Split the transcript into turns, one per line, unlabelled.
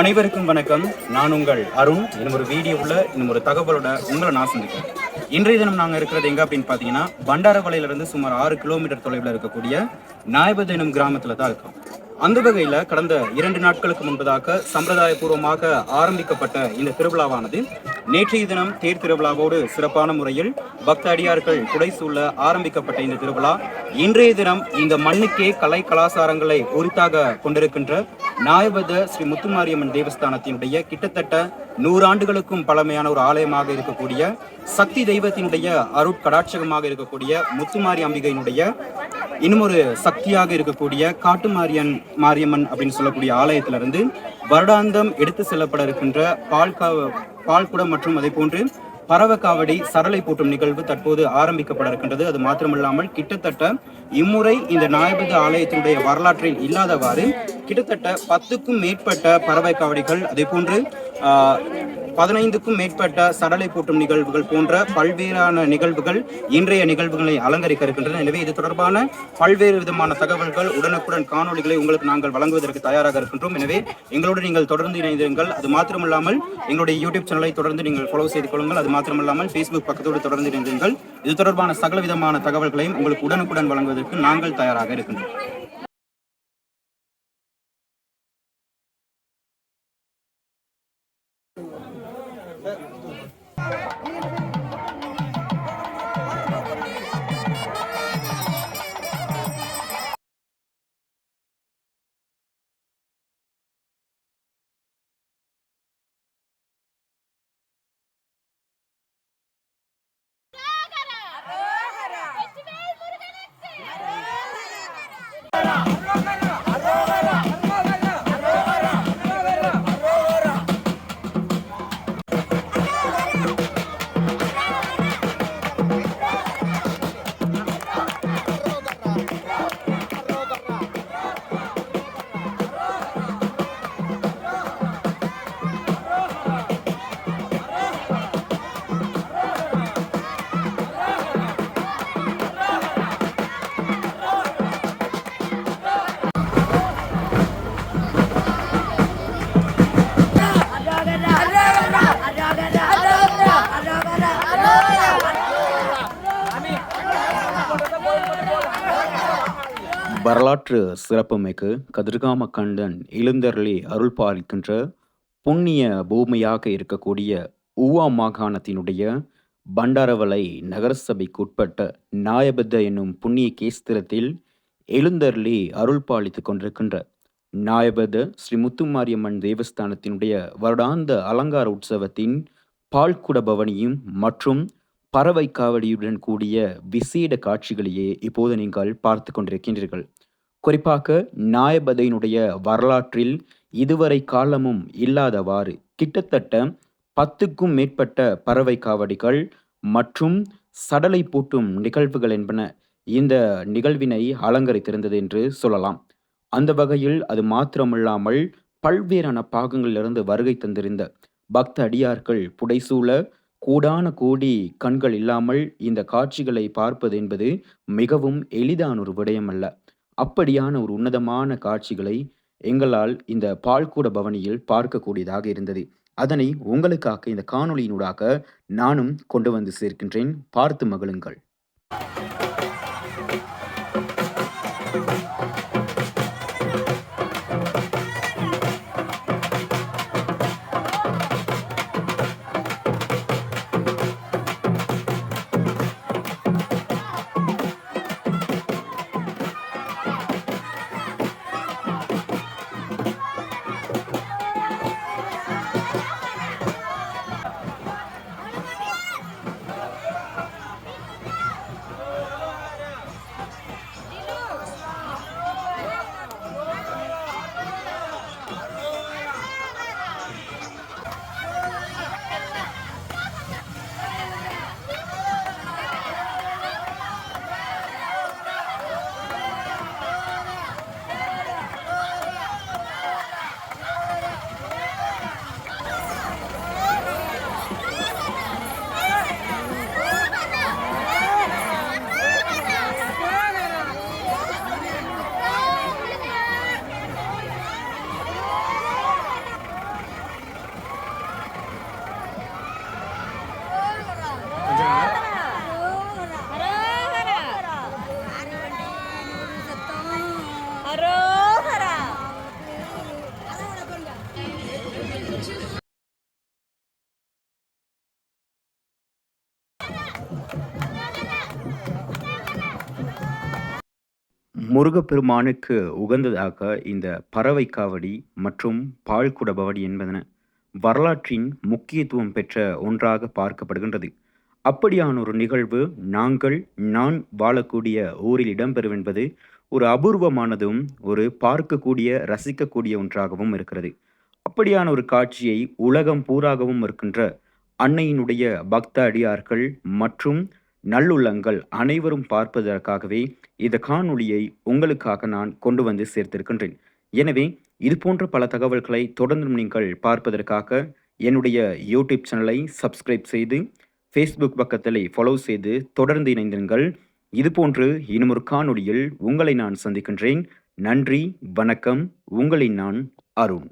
அனைவருக்கும் வணக்கம். நான் உங்கள் அருண். இன்னும் ஒரு வீடியோவில் இன்னும் ஒரு தகவலோட உங்களை நான் சந்திக்கிறேன். இன்றைய தினம் நாங்கள் இருக்கிறது எங்கே அப்படின்னு பார்த்தீங்கன்னா பண்டாரவளையிலிருந்து சுமார் ஆறு கிலோமீட்டர் தொலைவில் இருக்கக்கூடிய நாயபதினம் கிராமத்தில் தான் இருக்கோம். அந்த வகையில் கடந்த இரண்டு நாட்களுக்கு முன்பதாக சம்பிரதாயபூர்வமாக ஆரம்பிக்கப்பட்ட இந்த திருவிழாவானது நேற்றைய தினம் தேர் திருவிழாவோடு சிறப்பான முறையில் பக்த அடியார்கள் புடைசூழ ஆரம்பிக்கப்பட்ட இந்த திருவிழா. இன்றைய தினம் இந்த மண்ணுக்கே கலை கலாச்சாரங்களை உரித்தாக கொண்டிருக்கின்ற நாயபத ஸ்ரீ முத்துமாரியம்மன் தேவஸ்தானத்தினுடைய கிட்டத்தட்ட நூறாண்டுகளுக்கும் பழமையான ஒரு ஆலயமாக இருக்கக்கூடிய சக்தி தெய்வத்தினுடைய அருட்கடாட்சகமாக இருக்கக்கூடிய முத்துமாரி அம்பிகையினுடைய இன்னும் ஒரு சக்தியாக இருக்கக்கூடிய காட்டு மாரியன் மாரியம்மன் அப்படின்னு சொல்லக்கூடிய ஆலயத்திலிருந்து வருடாந்தம் எடுத்து செல்லப்பட இருக்கின்ற பால் பால்குடம் மற்றும் அதே போன்று பறவை காவடி சரளை பூட்டும் நிகழ்வு தற்போது ஆரம்பிக்கப்பட இருக்கின்றது. அது மாத்திரமில்லாமல் கிட்டத்தட்ட இம்முறை இந்த நாயபதி ஆலயத்தினுடைய வரலாற்றில் இல்லாதவாறு கிட்டத்தட்ட பத்துக்கும் மேற்பட்ட பறவை காவடிகள் அதே போன்று பதினைந்துக்கும் மேற்பட்ட சடலை பூட்டும் நிகழ்வுகள் போன்ற பல்வேறான நிகழ்வுகள் இன்றைய நிகழ்வுகளை அலங்கரிக்க இருக்கின்றன எனவே இது தொடர்பான பல்வேறு விதமான தகவல்கள் உடனுக்குடன் காணொளிகளை உங்களுக்கு நாங்கள் வழங்குவதற்கு தயாராக இருக்கின்றோம். எனவே எங்களோடு நீங்கள் தொடர்ந்து இணைந்திருங்கள். அது மாத்திரமல்லாமல் எங்களுடைய யூடியூப் சேனலை தொடர்ந்து நீங்கள் ஃபாலோ செய்து கொள்ளுங்கள். அது மாத்திரமல்லாமல் ஃபேஸ்புக் பக்கத்தோடு தொடர்ந்து இணைந்திருங்கள். இது தொடர்பான சகல விதமான தகவல்களையும் உங்களுக்கு உடனுக்குடன் வழங்குவதற்கு நாங்கள் தயாராக இருக்கின்றோம். வரலாற்று சிறப்புமிகு கதிர்காம கண்டன் எழுந்தருளி அருள் பாலிக்கின்ற புண்ணிய பூமியாக இருக்கக்கூடிய ஊவா மாகாணத்தினுடைய பண்டாரவளை நகரசபைக்குட்பட்ட நாயபத்த என்னும் புண்ணிய கேஸ்திரத்தில் எழுந்தருளி அருள் பாலித்து கொண்டிருக்கின்ற நாயபத ஸ்ரீ முத்துமாரியம்மன் தேவஸ்தானத்தினுடைய வருடாந்த அலங்கார உற்சவத்தின் பால்குட பவனியும் மற்றும் பறவை காவடியுடன் கூடிய விசேட காட்சிகளையே இப்போது நீங்கள் பார்த்து கொண்டிருக்கின்றீர்கள். குறிப்பாக நாயபதையினுடைய வரலாற்றில் இதுவரை காலமும் இல்லாதவாறு கிட்டத்தட்ட பத்துக்கும் மேற்பட்ட பறவை காவடிகள் மற்றும் சடலை பூட்டும் நிகழ்வுகள் என்பன இந்த நிகழ்வினை அலங்கரித்திருந்தது என்று சொல்லலாம். அந்த வகையில் அது மாத்திரமில்லாமல் பல்வேறான பாகங்களிலிருந்து வருகை தந்திருந்த பக்த அடியார்கள் புடைசூழ கூடான கோடி கண்கள் இல்லாமல் இந்த காட்சிகளை பார்ப்பது என்பது மிகவும் எளிதான ஒரு விடயமல்ல. அப்படியான ஒரு உன்னதமான காட்சிகளை எங்களால் இந்த பால்கூட பவனியில் பார்க்கக்கூடியதாக இருந்தது. அதனை உங்களுக்காக இந்த காணொளியினூடாக நானும் கொண்டு வந்து சேர்க்கின்றேன். பார்த்து மகிழுங்கள். முருகப்பெருமானுக்கு உகந்ததாக இந்த பறவை காவடி மற்றும் பால்குடபவடி என்பதன வரலாற்றின் முக்கியத்துவம் பெற்ற ஒன்றாக பார்க்கப்படுகின்றது. அப்படியான ஒரு நிகழ்வு நாங்கள் நான் வாழக்கூடிய ஊரில் இடம்பெறும் ஒரு அபூர்வமானதும் ஒரு பார்க்கக்கூடிய ரசிக்கக்கூடிய ஒன்றாகவும் இருக்கிறது. அப்படியான ஒரு காட்சியை உலகம் பூராகவும் இருக்கின்ற அன்னையினுடைய பக்த அடியார்கள் மற்றும் நல்லுள்ளங்கள் அனைவரும் பார்ப்பதற்காகவே இந்த காணொளியை உங்களுக்காக நான் கொண்டு வந்து சேர்த்திருக்கின்றேன். எனவே இது போன்ற பல தகவல்களை தொடர்ந்து நீங்கள் பார்ப்பதற்காக என்னுடைய யூடியூப் சேனலை சப்ஸ்கிரைப் செய்து ஃபேஸ்புக் பக்கத்தில் ஃபாலோ செய்து தொடர்ந்து இணைந்திருங்கள். இதுபோன்று இன்னும் காணொளியில் உங்களை நான் சந்திக்கின்றேன். நன்றி வணக்கம். உங்களின் நான் அருண்.